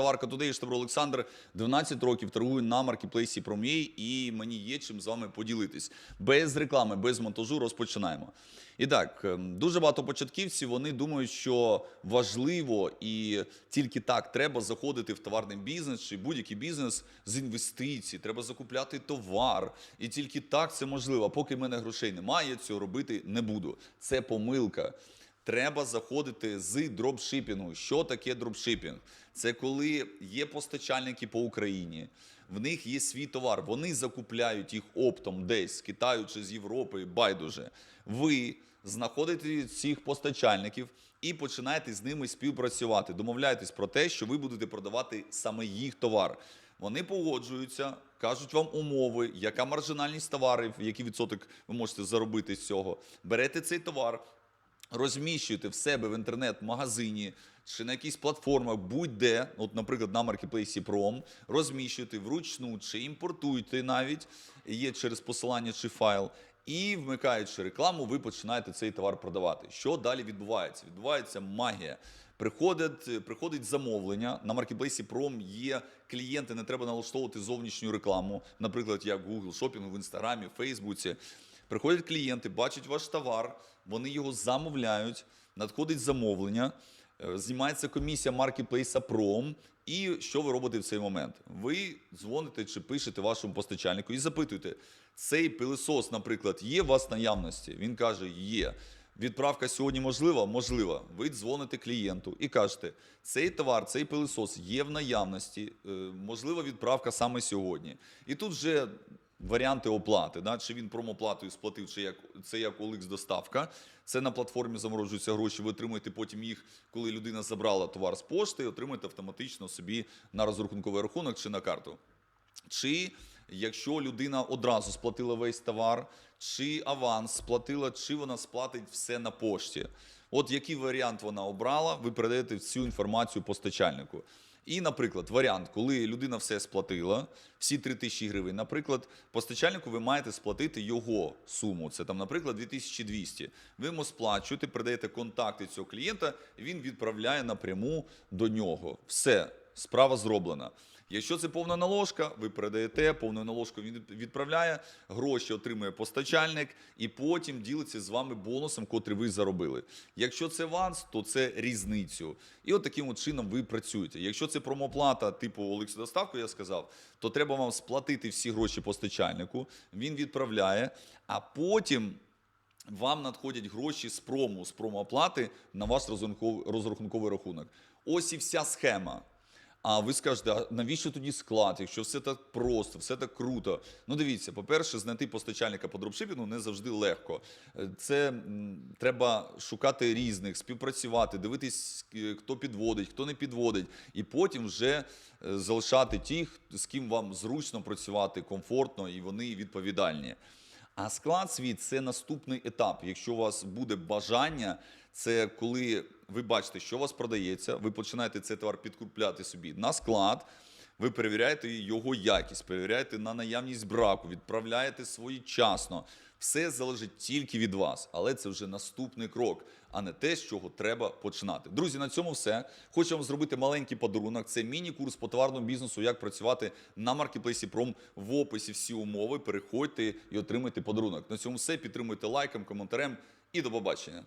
Товарка Today, я Штабро Олександр. 12 років торгую на маркетплейсі Prom.ua і мені є чим з вами поділитись. Без реклами, без монтажу розпочинаємо. І так, ем, дуже багато початківців вони думають, що важливо і тільки так треба заходити в товарний бізнес чи будь-який бізнес з інвестицій. Треба закупляти товар. І тільки так це можливо. Поки в мене грошей немає, цього робити не буду. Це помилка. Треба заходити з дропшипінгу. Що таке дропшипінг? Це коли є постачальники по Україні, в них є свій товар, вони закупляють їх оптом десь з Китаю чи з Європи, байдуже. Ви знаходите цих постачальників і починаєте з ними співпрацювати. Домовляєтесь про те, що ви будете продавати саме їх товар. Вони погоджуються, кажуть вам умови, яка маржинальність товарів, який відсоток ви можете заробити з цього. Берете цей товар, розміщуєте в себе в інтернет-магазині чи на якихось платформах, будь-де, от, наприклад, на маркетплейсі Prom, розміщуєте вручну чи імпортуєте навіть, є через посилання чи файл. І вмикаючи рекламу, ви починаєте цей товар продавати. Що далі відбувається? Відбувається магія. Приходить, приходить замовлення на маркетплейсі Prom є клієнти, не треба налаштовувати зовнішню рекламу, наприклад, як Google Shopping, в Інстаграмі, Фейсбуці. Приходять клієнти, бачать ваш товар, вони його замовляють, надходить замовлення, е, знімається комісія маркетплейса Prom. І що ви робите в цей момент? Ви дзвоните чи пишете вашому постачальнику і запитуєте, цей пилисос, наприклад, є у вас наявності? Він каже, є. Відправка сьогодні можлива? Можлива. Ви дзвоните клієнту і кажете, цей товар, цей пилисос є в наявності, е, можлива відправка саме сьогодні. І тут вже варіанти оплати, да? чи він промоплатою сплатив, чи як це як OLX доставка. Це на платформі заморожуються гроші. Ви отримуєте потім їх, коли людина забрала товар з пошти, отримуєте автоматично собі на розрахунковий рахунок чи на карту. Чи якщо людина одразу сплатила весь товар, чи аванс сплатила, чи вона сплатить все на пошті. От який варіант вона обрала, ви передаєте всю інформацію постачальнику. І, наприклад, варіант, коли людина все сплатила, всі 3 тисячі гривень, наприклад, постачальнику ви маєте сплатити його суму. Це там, наприклад, 2200. Ви йому сплачуєте, передаєте контакти цього клієнта, і він відправляє напряму до нього. Все, справа зроблена. Якщо це повна наложка, ви передаєте, повну наложку він відправляє, гроші отримує постачальник і потім ділиться з вами бонусом, котрий ви заробили. Якщо це аванс, то це різницю. І от таким от чином ви працюєте. Якщо це промоплата типу Олексі доставку, я сказав, то треба вам сплатити всі гроші постачальнику, він відправляє, а потім. Вам надходять гроші з прому, з промооплати на ваш розрахунковий рахунок. Ось і вся схема. А ви скажете, а навіщо тоді склад, якщо все так просто, все так круто? Ну дивіться, по-перше, знайти постачальника по дропшипінгу не завжди легко. Е, Це треба шукати різних, співпрацювати, дивитись, хто підводить, хто не підводить, і потім вже е, залишати тих, з ким вам зручно працювати, комфортно, і вони відповідальні. А склад світ це наступний етап. Якщо у вас буде бажання, це коли ви бачите, що у вас продається, ви починаєте цей товар підкупляти собі на склад. Ви перевіряєте його якість, перевіряєте на наявність браку, відправляєте своєчасно. Все залежить тільки від вас, але це вже наступний крок, а не те, з чого треба починати. Друзі, на цьому все. Хочу вам зробити маленький подарунок. Це міні-курс по товарному бізнесу, як працювати на маркетплейсі Пром в описі. Всі умови. Переходьте і отримайте подарунок. На цьому все. Підтримуйте лайком, коментарем і до побачення.